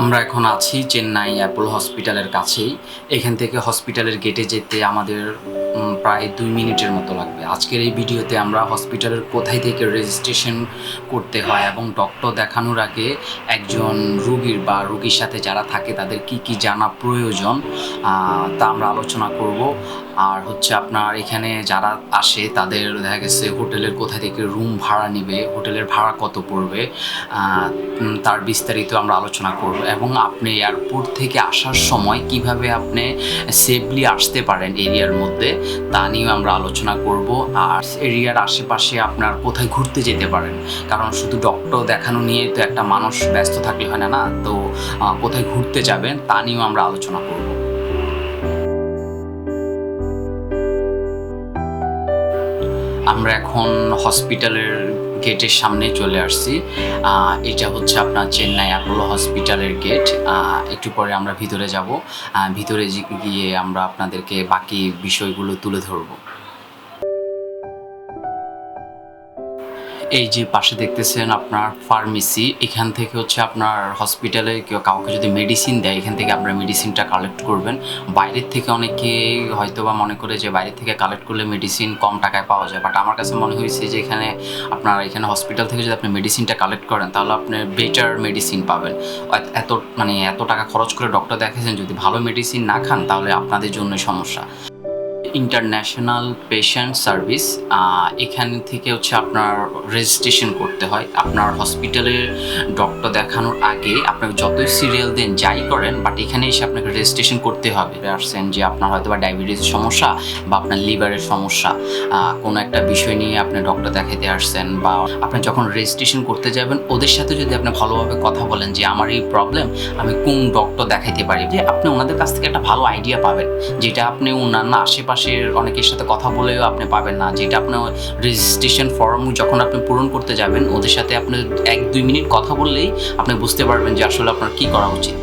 আমরা এখন আছি চেন্নাই অ্যাপোলো হসপিটালের কাছেই। এখান থেকে হসপিটালের গেটে যেতে আমাদের প্রায় দুই মিনিটের মতো লাগবে। আজকের এই ভিডিওতে আমরা হসপিটালের কোথায় থেকে রেজিস্ট্রেশন করতে হয় এবং ডক্টর দেখানোর আগে একজন রুগীর বা রুগীর সাথে যারা থাকে তাদের কি কি জানা প্রয়োজন তা আমরা আলোচনা করব। আর হচ্ছে আপনার এখানে যারা আসে, তাদের দেখা গেছে হোটেলের কোথা থেকে রুম ভাড়া নেবে, হোটেলের ভাড়া কত পড়বে তার বিস্তারিত আমরা আলোচনা করব এবং আপনি এয়ারপোর্ট থেকে আসার সময় কীভাবে আপনি সেফলি আসতে পারেন এরিয়ার মধ্যে, তা নিয়েও আমরা আলোচনা করব। আর এরিয়ার আশেপাশে আপনার কোথায় ঘুরতে যেতে পারেন, কারণ শুধু ডক্টর দেখানো নিয়ে তো একটা মানুষ ব্যস্ত থাকলে হয় না না? তো কোথায় ঘুরতে যাবেন, তা নিয়েও আমরা আলোচনা করব। আমরা এখন হসপিটালের গেটের সামনে চলে আসছি। এটা হচ্ছে আপনার চেন্নাই অ্যাপোলো হসপিটালের গেট একটু পরে আমরা ভিতরে যাব। ভিতরে গিয়ে আমরা আপনাদেরকে বাকি বিষয়গুলো তুলে ধরবো। এই যে পাশে দেখতেছেন আপনার ফার্মেসি, এখান থেকে হচ্ছে আপনার হসপিটালে কেউ কাউকে যদি মেডিসিন দেয়, এখান থেকে আপনার মেডিসিনটা কালেক্ট করবেন। বাইরের থেকে অনেকে হয়তো বা মনে করে যে বাইরের থেকে কালেক্ট করলে মেডিসিন কম টাকায় পাওয়া যায়। বাট আমার কাছে মনে হয়েছে যে এখানে আপনার, এখানে হসপিটাল থেকে যদি আপনি মেডিসিনটা কালেক্ট করেন, তাহলে আপনি বেটার মেডিসিন পাবেন। এত- এত মানে এত টাকা খরচ করে ডক্টর দেখেছেন যদি ভালো মেডিসিন না খান, তাহলে আপনাদের জন্য সমস্যা। ইন্টারন্যাশনাল পেশেন্ট সার্ভিস এখান থেকে হচ্ছে আপনার রেজিস্ট্রেশন করতে হয়। আপনার হসপিটালের ডক্টর দেখানোর আগে আপনাকে যতই সিরিয়াল দেন, যাই করেন বাট এখানে এসে আপনাকে রেজিস্ট্রেশন করতে হবে। আসছেন যে আপনার হয়তো বা ডায়াবেটিসের সমস্যা বা আপনার লিভারের সমস্যা কোনো একটা বিষয় নিয়ে আপনি ডক্টর দেখাতে আসছেন বা আপনি যখন রেজিস্ট্রেশন করতে যাবেন, ওদের সাথে যদি আপনি ভালোভাবে কথা বলেন যে আমার এই প্রবলেম আমি কোন ডক্টর দেখাইতে পারি, যে আপনি ওনাদের কাছ থেকে একটা ভালো আইডিয়া পাবেন, যেটা আপনি অন্যান্য আশেপাশের অনেকের সাথে কথা বলেও আপনি পাবেন না। যেটা আপনার রেজিস্ট্রেশন ফর্ম যখন আপনি পূরণ করতে যাবেন, ওদের সাথে আপনি এক দুই মিনিট কথা বললেই আপনি বুঝতে পারবেন যে আসলে আপনার কি করা উচিত।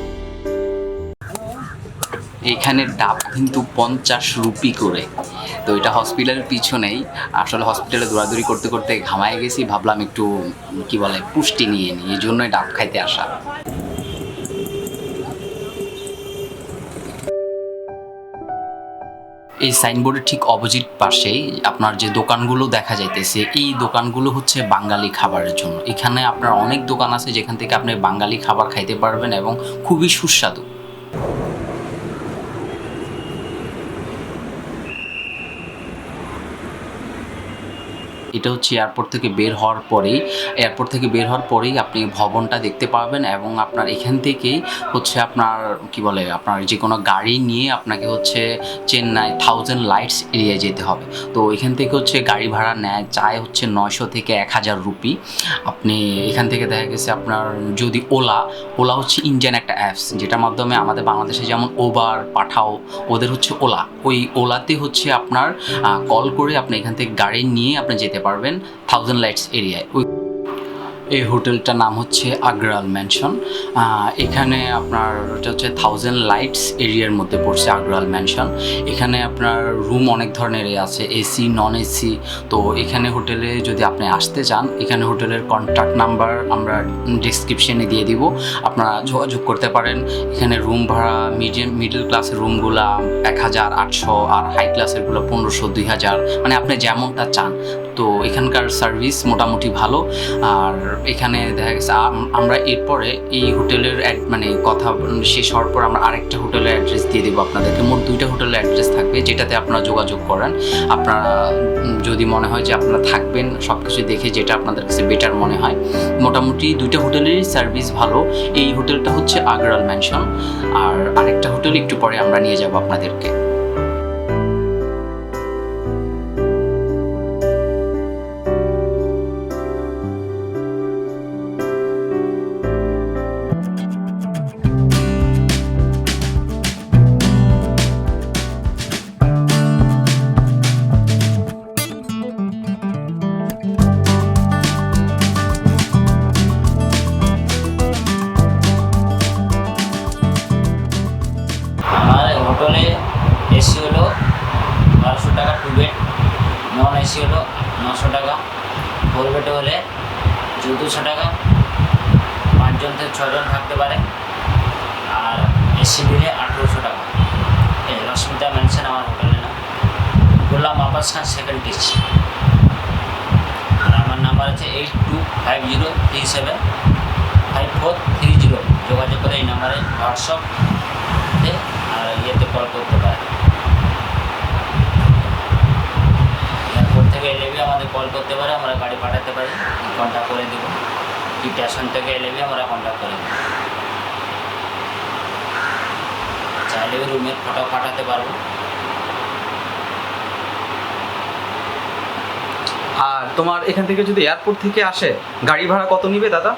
এখানে ডাব কিন্তু পঞ্চাশ রুপি করে। তো এটা হসপিটালের পিছনেই। আসলে হসপিটালে দৌড়াদৌড়ি করতে করতে ঘামায় গেছি। ভাবলাম একটু, কি বলে, পুষ্টি নিয়ে নিই। এই জন্যই ডাব খাইতে আসা। এই সাইনবোর্ডের ঠিক অপোজিট পাশেই আপনার যে দোকানগুলো দেখা যাইতেছে, এই দোকানগুলো হচ্ছে বাঙালি খাবারের জন্য। এখানে আপনার অনেক দোকান আছে যেখান থেকে আপনি বাঙালি খাবার খাইতে পারবেন এবং খুবই সুস্বাদু। এটা হচ্ছে এয়ারপোর্ট থেকে বের হওয়ার পরেই এয়ারপোর্ট থেকে বের হওয়ার পরেই আপনি ভবনটা দেখতে পাবেন এবং আপনার এখান থেকেই হচ্ছে আপনার, কি বলে, আপনার যে কোনো গাড়ি নিয়ে আপনাকে হচ্ছে চেন্নাই থাউজেন্ড লাইটস এরিয়ায় যেতে হবে। তো এখান থেকে হচ্ছে গাড়ি ভাড়া নেয়, চায় হচ্ছে নয়শো থেকে এক হাজার রুপি। আপনি এখান থেকে দেখা গেছে আপনার যদি ওলা ওলা হচ্ছে ইন্ডিয়ান একটা অ্যাপস যেটার মাধ্যমে আমাদের বাংলাদেশে যেমন ওবার পাঠাও ওদের হচ্ছে ওলা। ওই ওলাতে হচ্ছে আপনার কল করে আপনি এখান থেকে গাড়ি নিয়ে আপনি যেতে পারবেন থাউজেন্ড লাইটস এরিয়ায়। এই হোটেলটার নাম হচ্ছে আগ্রাল ম্যানশন। এখানে আপনার এটা হচ্ছে থাউজেন্ড লাইটস এরিয়ার মধ্যে পড়ছে আগ্রাল ম্যানশন। এখানে আপনার রুম অনেক ধরনের আছে এসি নন এসি তো এখানে হোটেলে যদি আপনি আসতে চান, এখানে হোটেলের কন্ট্যাক্ট নাম্বার আমরা ডিসক্রিপশনে দিয়ে দিব। আপনারা যোগাযোগ করতে পারেন। এখানে রুম ভাড়া মিডিয়াম মিডল ক্লাসের রুমগুলা এক হাজার আটশো আর হাই ক্লাসেরগুলো পনেরোশো, দুই হাজার। মানে আপনি যেমনটা চান। তো এখানকার সার্ভিস মোটামুটি ভালো। আর এখানে দেখা গেছে আমরা এরপরে এই হোটেলের মানে কথা শেষ হওয়ার পর আমরা আরেকটা হোটেলের অ্যাড্রেস দিয়ে দেবো আপনাদেরকে। মোট দুইটা হোটেলের অ্যাড্রেস থাকবে যেটাতে আপনারা যোগাযোগ করেন। আপনারা যদি মনে হয় যে আপনারা থাকবেন সব কিছু দেখে যেটা আপনাদের কাছে বেটার মনে হয়। মোটামুটি দুইটা হোটেলেরই সার্ভিস ভালো। এই হোটেলটা হচ্ছে আগ্রাল ম্যানশন আর আরেকটা হোটেল একটু পরে আমরা নিয়ে যাব আপনাদেরকে। এসি হলো নশো টাকা। ফোর বেডে হলে চৌদ্দশো টাকা, পাঁচজন থেকে ছজন থাকতে পারে। আর এসি দিলে আঠেরোশো টাকা। এই রশ্মিতা মেনশন আমার হোটেলে না। গোলাম আব্বাস খান সেকেন্ড টিচ আর আমার নাম্বার আছে eight two five zero three seven five four three zero যোগাযোগ করে এই নাম্বারে হোয়াটসঅ্যাপে আর ইয়েতে কল করতে পারে এয়ারপোর্ট থেকে এলেবি আমাদের কল করতে পারে আমরা গাড়ি পাঠাতে পারি কন্ট্যাক্ট করে দেবো। কি স্টেশন থেকে এলেবি আমরা কন্ট্যাক্ট করে দেবো চাইলে রুমের ফটো পাঠাতে পারব। আর তোমার এখান থেকে যদি এয়ারপোর্ট থেকে আসে গাড়ি ভাড়া কত নিবে দাদা?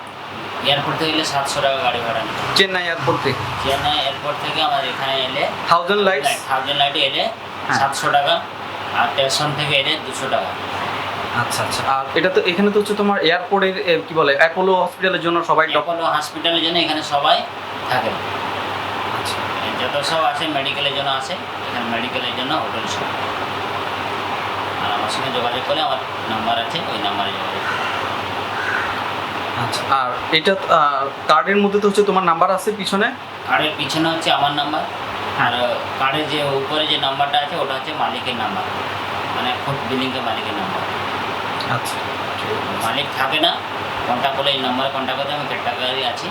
এয়ারপোর্ট থেকে এলে সাতশো টাকা গাড়ি ভাড়া নেবে। চেন্নাই এয়ারপোর্ট থেকে? চেন্নাই এয়ারপোর্ট থেকে আমার এখানে এলে থাউজেন্ড লাইট থাউজেন্ড লাইটে এলে হ্যাঁ। সাতশো টাকা আর স্টেশন থেকে এলে দুশো টাকা। আচ্ছা আচ্ছা। আর এটা তো এখানে তো হচ্ছে তোমার এয়ারপোর্টের কি বলে অ্যাপোলো হসপিটালের জন্য সবাই অ্যাপোলো হসপিটালের জন্য এখানে সবাই থাকে আচ্ছা। যত সব আছে মেডিকেলের জন্য আছে এখানে মেডিকেলের জন্য হোটেল সব। আর আমার সঙ্গে যোগাযোগ করলে আমার নাম্বার আছে ওই নাম্বারে যোগাযোগ। আচ্ছা আর এটা কার্ডের মধ্যে তো হচ্ছে তোমার নাম্বার আছে পিছনে? কার্ডের পিছনে হচ্ছে আমার নাম্বার আর কার্ডের যে উপরে যে নাম্বারটা আছে ওটা হচ্ছে মালিকের নাম্বার মানে ফুড বিলিংয়ের মালিকের নাম্বার আচ্ছা মালিক থাকে না কন্ট্যাক্ট করলে এই নাম্বারে কন্ট্যাক্ট করতে আমি ক্যাটাগরি আছি।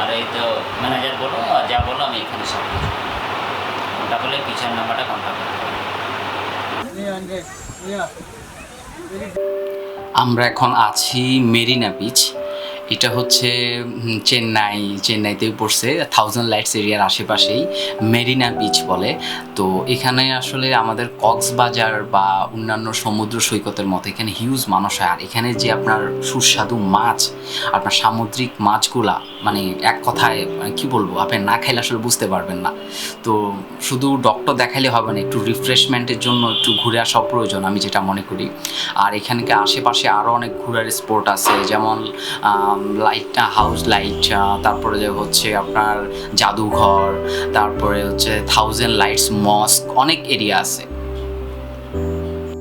আর এই তো ম্যানেজার বলো আর যা বলো আমি এখানে সব কিছু কন্ট্যাক্ট করলে পিছনের নাম্বারটা কন্ট্যাক্ট করতে আমরা এখন আছি মেরিনা বিচ এটা হচ্ছে চেন্নাই, চেন্নাইতেই পড়ছে থাউজেন্ড লাইটস এরিয়ার আশেপাশেই, মেরিনা বিচ বলে। তো এখানে আসলে আমাদের কক্সবাজার বা অন্যান্য সমুদ্র সৈকতের মতো এখানে হিউজ মানুষ হয়। আর এখানে যে আপনার সুস্বাদু মাছ, আপনার সামুদ্রিক মাছগুলা মানে এক কথায় মানে কি বলব, আপনি না খাইলে আসলে বুঝতে পারবেন না। তো শুধু ডক্টর দেখাইলে হবে না, একটু রিফ্রেশমেন্টের জন্য একটু ঘুরে আসা প্রয়োজন, আমি যেটা মনে করি। আর এখানকে আশেপাশে আরও অনেক ঘোরার স্পট আছে, যেমন লাইট হাউস লাইট তারপরে যে হচ্ছে আপনার জাদুঘর, তারপরে হচ্ছে থাউজেন্ড লাইটস মস্ক অনেক এরিয়া আছে।